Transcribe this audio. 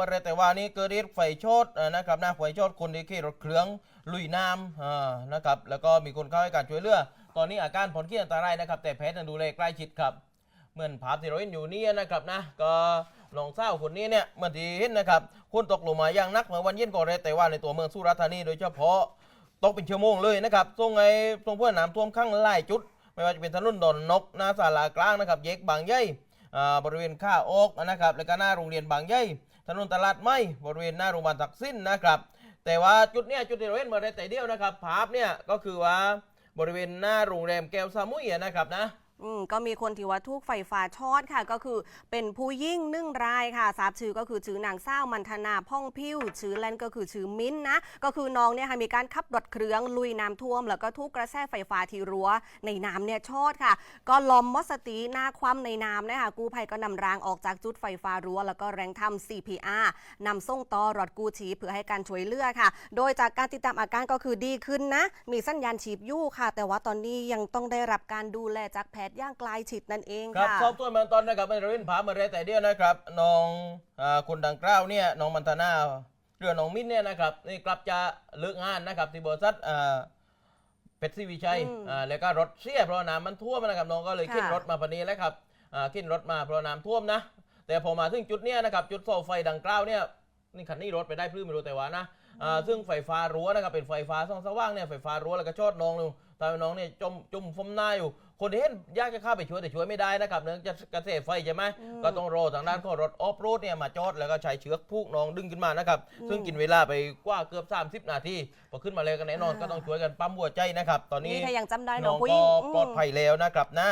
มาเลยแต่ว่านี่เกิดเหตุไฟโชดนะครับนะไฟโชดคนที่ขี่รถเครื่องลุยน้ำนะครับแล้วก็มีคนเข้าให้การช่วยเหลือ ตอนนี้อาการผลขี้อันตรายนะครับ แต่แพทย์นั้นดูแลใกล้ชิดครับ เหมือนภาพที่เราเห็นอยู่นี่นะครับนะก็น้องเศร้าคนนี้เนี่ยเมื่อที่เห็นนะครับคุณตกลงมาอย่างนักเมื่อวันเย็นก่อนเลยแต่ว่าในตัวเมืองสุราษฎร์ธานีโดยเฉพาะตกเป็นชั่วโมงเลยนะครับส่งไอ้ส่งเพื่อนน้ำท่วมข้างหลายจุด ไม่ว่าจะเป็นถนนดอนนกหน้าศาลากลางนะครับแยกบางใหญ่อ่าบริเวณข้าออกนะครับ แล้วก็หน้าโรงเรียนบางใหญ่ ถนนตลาดไม่บริเวณหน้าโรงพยาบาลตักสินนะครับ แต่ว่าจุดเนี้ยจุดที่เราเห็นมาได้แต่เดียวนะครับภาพเนี่ยก็คือว่าบริเวณหน้าโรงแรมแก้วซามุยนะครับนะ อืมก็มีคนที่ว่าถูกไฟฟ้าช็อตค่ะ ก็คือเป็นผู้ยิ่งนึ่งรายค่ะทราบชื่อก็คือชื่อนางเศร้ามันธนาพ่องพิ้วชื่อแลนก็คือชื่อมิ้นนะ ก็คือน้องเนี่ยค่ะมีการขับรถเครื่องลุยน้ำท่วม แล้วก็ทุกกระแสไฟฟ้าที่รั้วในน้ำเนี่ยช็อตค่ะ ก็ลอมมอสติหน้าคว่ำในน้ำนะคะกู้ภัยก็นำรางออกจากจุดไฟฟ้ารั้ว แล้วก็แรงทำ CPR นำส่งต่อรถกู้ชีพเพื่อให้การช่วยเหลือค่ะ โดยจากการติดตามอาการก็คือดีขึ้นนะ มีสัญญาณชีพยู่ค่ะ แต่ว่าตอนนี้ยังต้องได้รับการดูแลจากแพทย์อย่างใกล้ชิดนั่นเองครับค่ะ สอบตัวเมืองต้นนะครับไม่ได้เห็นภาพมาได้แต่เดียวนะครับน้องอาคนดังกล่าวเนี่ยน้องมันตนาเรือน้องมิ้นเนี่ยนะครับนี่กลับจะเลิกงานนะครับที่บริษัทอ่าเป็ดซีวิชัยอืมอ่าแล้วก็รถเสียเพราะน้ำมันท่วมนะครับน้องก็เลยค่ะ ขึ้นรถมาพอดีแล้วครับอ่าขึ้นรถมาเพราะน้ำท่วมนะ แต่พอมาถึงจุดเนี้ยนะครับจุดโซไฟดังกล่าวเนี่ยนี่คันนี้รถไปได้พลื้มไม่รู้แต่ว่านะอ่าซึ่งไฟฟ้ารั้วนะครับเป็นไฟฟ้าส่องสว่างเนี่ยไฟฟ้ารั้วแล้วก็ชอดน้องลงตอ นน้องเนี่ยจมจุ่มฟมหน้าอยู่ คนที่เห็นอยากจะเข้าไปช่วยแต่ช่วยไม่ได้นะครับเนื่องจากกระแสไฟใช่ไหมอืมก็ต้องรอทางด้านของรถออฟโรดเนี่ยมาจอดแล้วก็ใช้เชือกผูกน้องดึงขึ้นมานะครับซึ่งกินเวลาไปกว่าเกือบ 30 นาทีพอขึ้นมาเลยก็แน่นอนอ่าก็ต้องช่วยกันปั๊มหัวใจนะครับตอนนี้นี่ถ้ายังจำได้น้น้อองงผู้หก็ญิง ปลอดภัยแล้วนะครับนะ